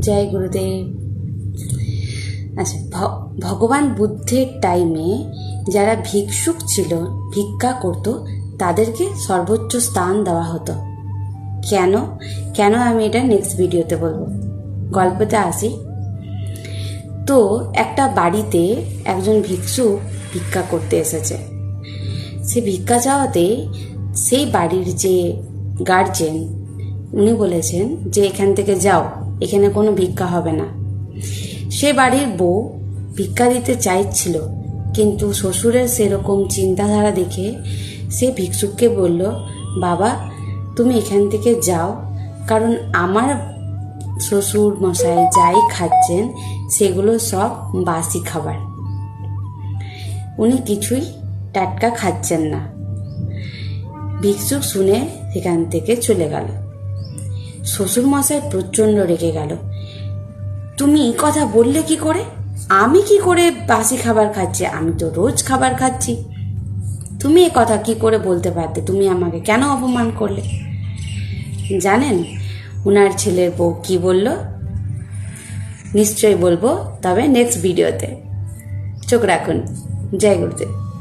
জয় গুরুদেব। আচ্ছা ভগবান বুদ্ধের টাইমে যারা ভিক্ষুক ছিল, ভিক্ষা করত, তাদেরকে সর্বোচ্চ স্থান দেওয়া হতো। কেন? কেন আমি এটা নেক্সট ভিডিওতে বলব? গল্পতে আসি। তো, একটা বাড়িতে একজন ভিক্ষুক ভিক্ষা করতে এসেছে। সে ভিক্ষা চাওয়াতে সেই বাড়ির যে গার্জেন উনি বলেছেন যে এখান থেকে যাও। এখানে কোনো ভিক্ষা হবে না। সে বাড়ির বউ ভিক্ষা দিতে চাইছিল, কিন্তু শ্বশুরের সেরকম চিন্তাধারা দেখে সে ভিক্ষুককে বলল, বাবা, তুমি এখান থেকে যাও, কারণ আমার শ্বশুর মশাই যাই খাচ্ছেন, সেগুলো সব বাসি খাবার। উনি কিছুই টাটকা খাচ্ছেন না। ভিক্ষুক শুনে সেখান থেকে চলে গেল। শ্বশুর মশাই প্রচণ্ড রেগে গেল। তুমি এই কথা বললে কি করে? আমি কি করে বাসি খাবার খাচ্ছি? আমি তো রোজ খাবার খাচ্ছি। তুমি এ কথা কি করে বলতে পারতে? তুমি আমাকে কেন অপমান করলে? জানেন ওনার ছেলের বউ কি বলল? নিশ্চয়ই বলব তবে নেক্সট ভিডিওতে চোখ রাখুন। জয় গুরুদেব।